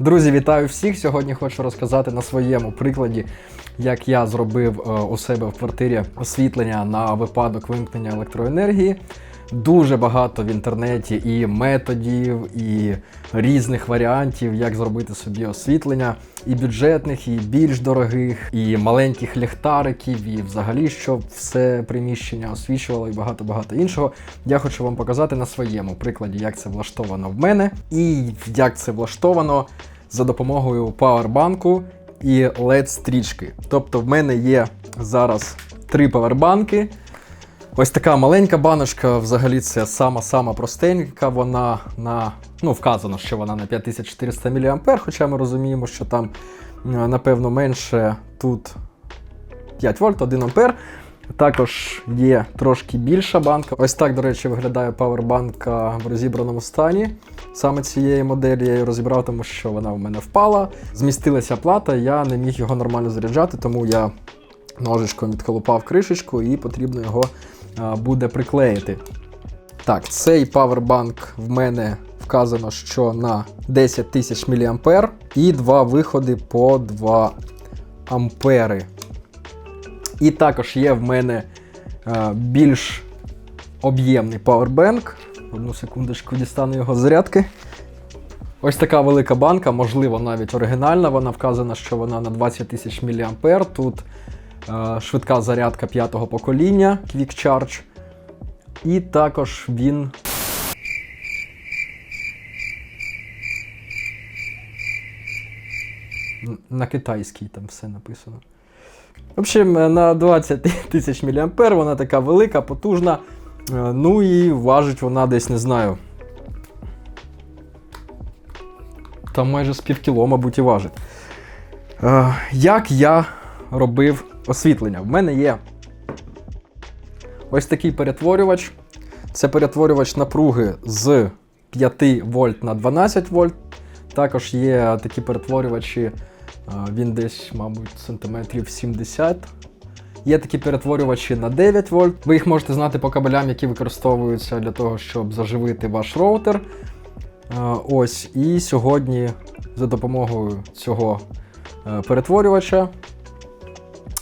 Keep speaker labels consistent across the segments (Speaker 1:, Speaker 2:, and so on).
Speaker 1: Друзі, вітаю всіх! Сьогодні хочу розказати на своєму прикладі, як я зробив е, у себе в квартирі освітлення на випадок вимкнення електроенергії. Дуже багато в інтернеті і методів, і різних варіантів, як зробити собі освітлення, і бюджетних, і більш дорогих, і маленьких ліхтариків, і взагалі, щоб все приміщення освічувало, і багато-багато іншого. Я хочу вам показати на своєму прикладі, як це влаштовано в мене, і як це влаштовано за допомогою павербанку і LED-стрічки. Тобто, в мене є зараз три павербанки. Ось така маленька баночка, взагалі це сама-сама простенька. Вона на ну, вказано, що вона на 5400 мА, хоча ми розуміємо, що там, е, напевно, менше тут 5 вольт, 1 ампер. Також є трошки більша банка. Ось так, до речі, виглядає павербанка в розібраному стані. Саме цієї моделі я її розібрав, тому що вона в мене впала. Змістилася плата, я не міг його нормально заряджати, тому я ножичком відколупав кришечку і потрібно його буде приклеїти. Так, цей павербанк в мене вказано, що на 10 тисяч мА і два виходи по 2 ампери. І також є в мене більш об'ємний павербанк. Одну секундочку дістану його зарядки. Ось така велика банка, можливо, навіть оригінальна. Вона вказана, що вона на 20 тисяч мА. Тут швидка зарядка п'ятого покоління Quick Charge. І також він. На китайській там все написано. В общем, е, на 20 тисяч мА вона така велика, потужна. Е, Ну і важить вона десь, не знаю. Там майже з півкіло, мабуть, і важить. Е, Як я робив освітлення? В мене є ось такий перетворювач. Це перетворювач напруги з 5 вольт на 12 вольт. Також є такі перетворювачі, він десь, мабуть, сантиметрів 70. Є такі перетворювачі на 9 вольт. Ви їх можете знати по кабелям, які використовуються для того, щоб заживити ваш роутер. Ось, і сьогодні за допомогою цього е, перетворювача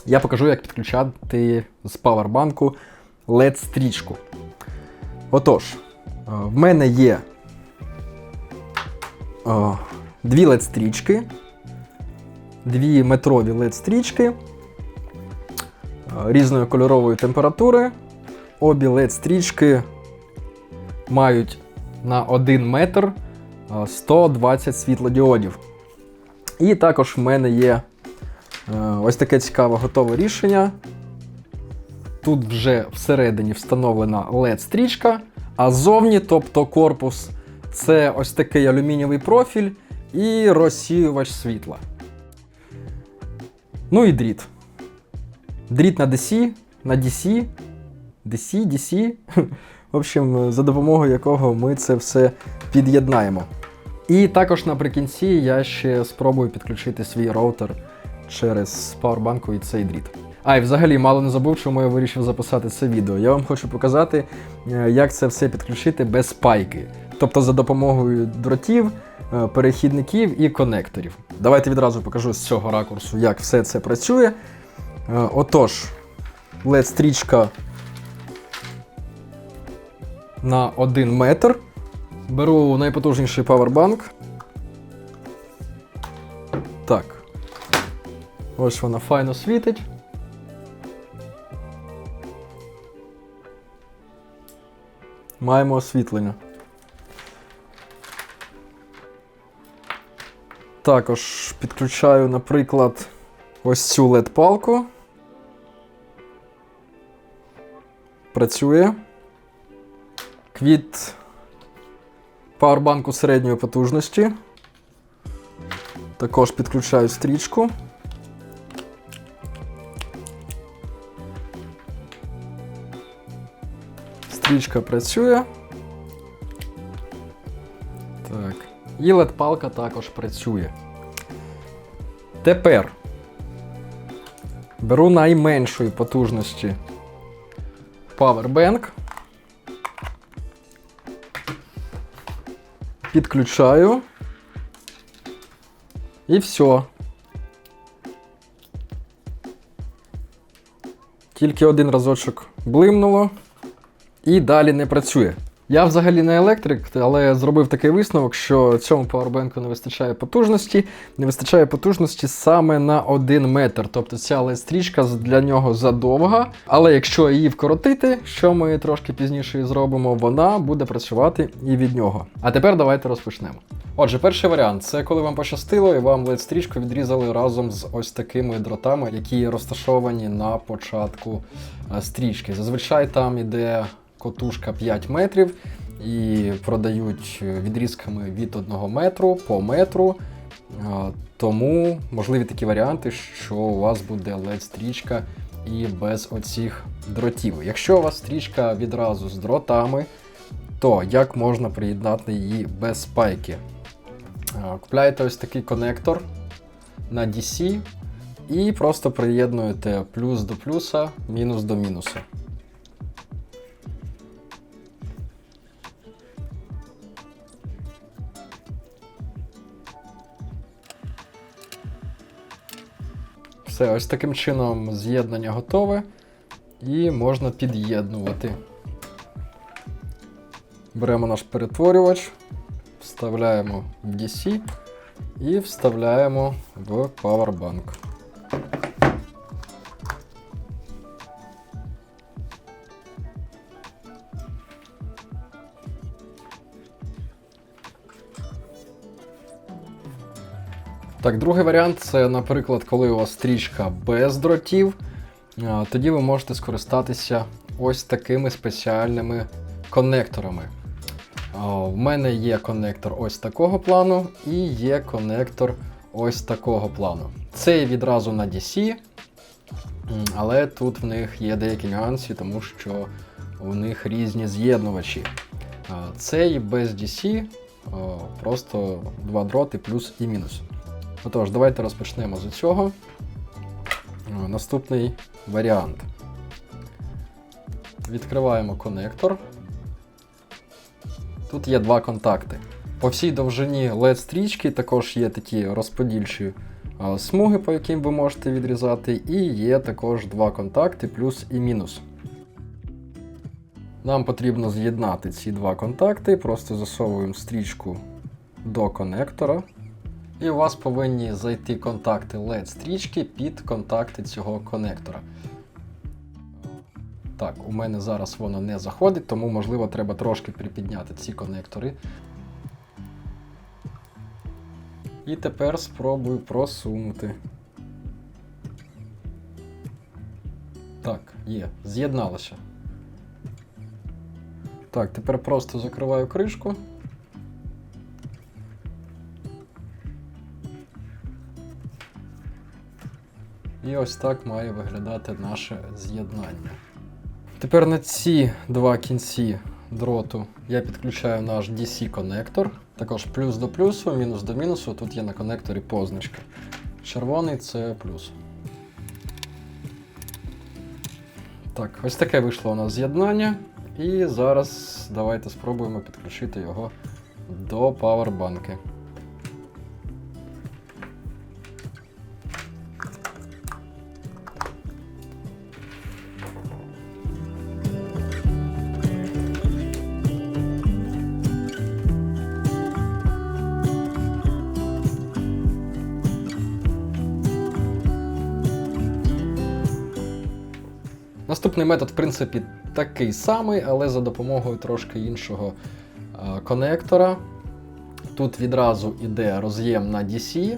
Speaker 1: я покажу, як підключати з павербанку LED-стрічку. Отож, е, в мене є е, дві LED-стрічки, дві метрові LED-стрічки е, різної кольорової температури. Обі LED-стрічки мають на 1 метр е, 120 світлодіодів. І також в мене є ось таке цікаве готове рішення. Тут вже всередині встановлена LED-стрічка, а ззовні, тобто корпус, це ось такий алюмінієвий профіль і розсіювач світла. Ну і дріт. Дріт на DC, на DC, DC, DC. В общем, за допомогою якого ми це все під'єднаємо. І також наприкінці я ще спробую підключити свій роутер через пауербанку і цей дріт. А, і взагалі мало не забув, чому я вирішив записати це відео. Я вам хочу показати, е, як це все підключити без пайки. Тобто за допомогою дротів, е, перехідників і конекторів. Давайте відразу покажу з цього ракурсу, як все це працює. Е, Отож, LED-стрічка на 1 метр. Беру найпотужніший павербанк. Так. Ось вона файно світить. Маємо освітлення. Також підключаю, наприклад, ось цю LED-палку. Працює. Квіт павербанку середньої потужності. Також підключаю стрічку. Стрічка працює. Так. І LED-палка також працює. Тепер беру найменшої потужності Powerbank. Підключаю. І все. Тільки один разочок блимнуло і далі не працює. Я взагалі не електрик, але зробив такий висновок, що цьому пауербенку не вистачає потужності. Не вистачає потужності саме на 1 метр. Тобто ця LED-стрічка для нього задовга. Але якщо її вкоротити, що ми трошки пізніше і зробимо, вона буде працювати і від нього. А тепер давайте розпочнемо. Отже, перший варіант це коли вам пощастило і вам LED-стрічку відрізали разом з ось такими дротами, які розташовані на початку е, стрічки. Зазвичай там іде котушка 5 метрів і продають відрізками від 1 метру по метру. Е, Тому можливі такі варіанти, що у вас буде LED-стрічка і без оцих дротів. Якщо у вас стрічка відразу з дротами, то як можна приєднати її без спайки? Е, Купляєте ось такий конектор на DC і просто приєднуєте плюс до плюса, мінус до мінуса. Все, ось таким чином з'єднання готове і можна під'єднувати. Беремо наш перетворювач, вставляємо в DC і вставляємо в Powerbank. Так, другий варіант це, наприклад, коли у вас стрічка без дротів, тоді ви можете скористатися ось такими спеціальними конекторами. А, В мене є конектор ось такого плану і є конектор ось такого плану. Цей відразу на DC, але тут в них є деякі нюанси, тому що у них різні з'єднувачі. Цей без DC, просто два дроти плюс і мінус. Отож, давайте розпочнемо з цього. Наступний варіант. Відкриваємо конектор. Тут є два контакти. По всій довжині LED-стрічки також є такі розподільчі а, смуги, по яким ви можете відрізати, і є також два контакти, плюс і мінус. Нам потрібно з'єднати ці два контакти, просто засовуємо стрічку до конектора. І у вас повинні зайти контакти LED-стрічки під контакти цього конектора. Так, у мене зараз воно не заходить, тому, можливо, треба трошки припідняти ці конектори. І тепер спробую просунути. Так, є, з'єдналося. Так, тепер просто закриваю кришку. І ось так має виглядати наше з'єднання. Тепер на ці два кінці дроту я підключаю наш DC-конектор. Також плюс до плюсу, мінус до мінусу. Тут є на конекторі позначка. Червоний це плюс. Так, ось таке вийшло у нас з'єднання. І зараз давайте спробуємо підключити його до павербанки. Наступний метод, в принципі, такий самий, але за допомогою трошки іншого е, конектора. Тут відразу йде роз'єм на DC,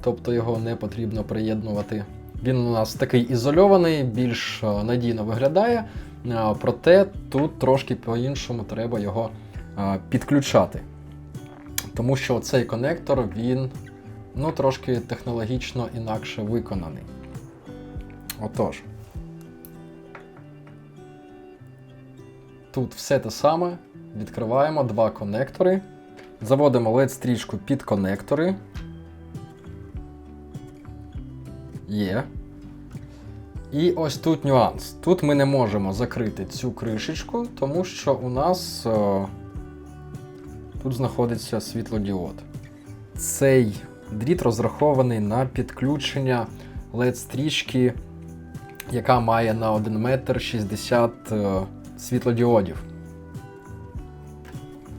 Speaker 1: тобто його не потрібно приєднувати. Він у нас такий ізольований, більш е, надійно виглядає, е, проте тут трошки по-іншому треба його підключати. Тому що цей конектор він ну, трошки технологічно інакше виконаний. Отож. Тут все те саме. Відкриваємо два конектори. Заводимо LED-стрічку під конектори. Є. І ось тут нюанс. Тут ми не можемо закрити цю кришечку, тому що у нас о, тут знаходиться світлодіод. Цей Дріт розрахований на підключення LED-стрічки, яка має на 1 метр 60 е, світлодіодів.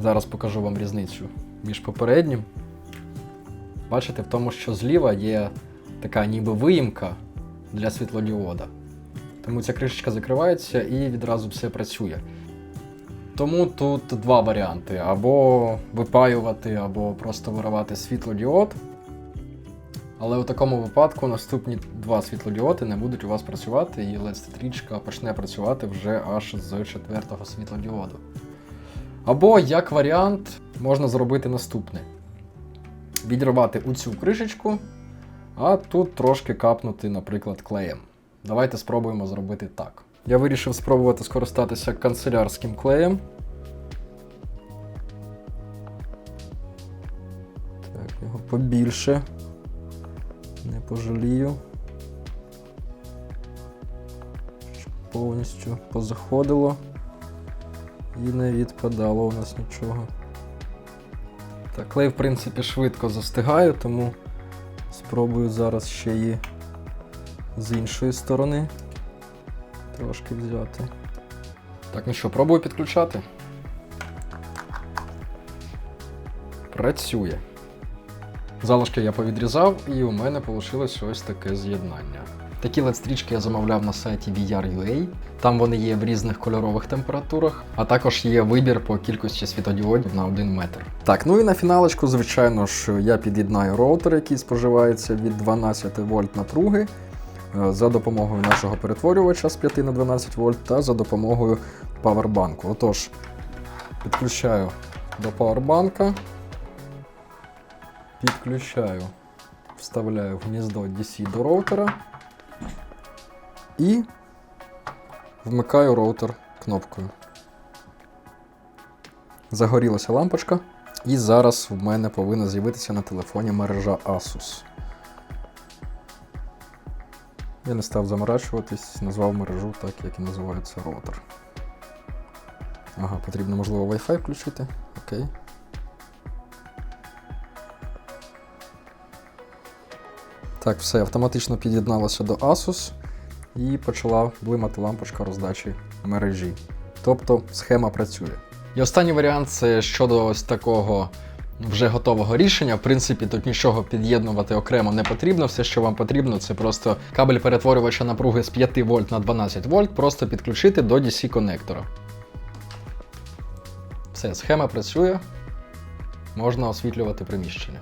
Speaker 1: Зараз покажу вам різницю між попереднім. Бачите, в тому, що зліва є така ніби виїмка для світлодіода. Тому ця кришечка закривається і відразу все працює. Тому тут два варіанти: або випаювати, або просто виривати світлодіод. Але у такому випадку наступні два світлодіоди не будуть у вас працювати, і LED-стрічка почне працювати вже аж з четвертого світлодіоду. Або, як варіант, можна зробити наступне: відірвати у цю кришечку, а тут трошки капнути, наприклад, клеєм. Давайте спробуємо зробити так. Я вирішив спробувати скористатися канцелярським клеєм. Так, його побільше. Не пожалію. Повністю позаходило і не відпадало у нас нічого. Так, клей, в принципі, швидко застигає, тому спробую зараз ще її з іншої сторони трошки взяти. Так, ну що, пробую підключати. Працює. Залишки я повідрізав, і у мене вийшло ось таке з'єднання. Такі LED-стрічки я замовляв на сайті VR.ua. Там вони є в різних кольорових температурах, а також є вибір по кількості світодіодів на 1 метр. Так, ну і на фіналочку, звичайно ж, я під'єднаю роутер, який споживається від 12 вольт напруги е, за допомогою нашого перетворювача з 5 на 12 вольт та за допомогою павербанку. Отож, підключаю до павербанка, підключаю, вставляю в гніздо DC до роутера і вмикаю роутер кнопкою. Загорілася лампочка, і зараз в мене повинна з'явитися на телефоні мережа Asus. Я не став заморачуватись, назвав мережу так, як і називається роутер. Ага, потрібно, можливо, Wi-Fi включити. Окей. Так, все, автоматично під'єдналося до Asus і почала блимати лампочка роздачі мережі. Тобто схема працює. І останній варіант це щодо ось такого вже готового рішення. В принципі, тут нічого під'єднувати окремо не потрібно. Все, що вам потрібно, це просто кабель перетворювача напруги з 5 вольт на 12 вольт, просто підключити до DC конектора. Все, схема працює. Можна освітлювати приміщення.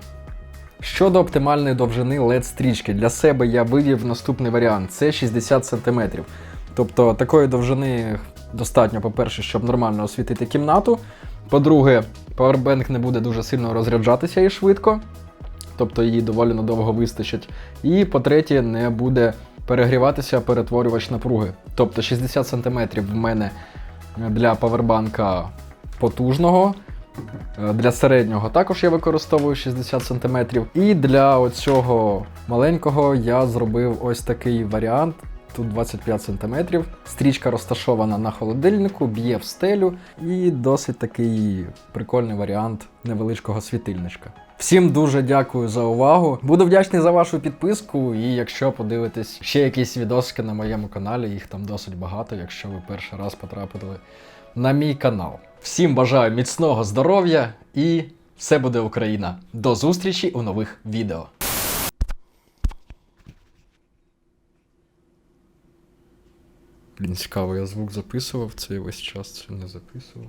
Speaker 1: Щодо оптимальної довжини LED-стрічки, для себе я вивів наступний варіант це 60 см. Тобто такої довжини достатньо, по-перше, щоб нормально освітити кімнату. По-друге, павербенк не буде дуже сильно розряджатися і швидко, тобто її доволі надовго вистачить. І по-третє, не буде перегріватися перетворювач напруги. Тобто 60 см в мене для павербанка потужного. Е, Для середнього також я використовую 60 см. І для оцього маленького я зробив ось такий варіант. Тут 25 см. Стрічка розташована на холодильнику, б'є в стелю, і досить такий прикольний варіант невеличкого світильничка. Всім дуже дякую за увагу. Буду вдячний за вашу підписку. І якщо подивитесь ще якісь відосики на моєму каналі, їх там досить багато, якщо ви перший раз потрапили на мій канал. Всім бажаю міцного здоров'я і все буде Україна. До зустрічі у нових відео. Блін, цікаво, я звук записував цей весь час, чи не записував.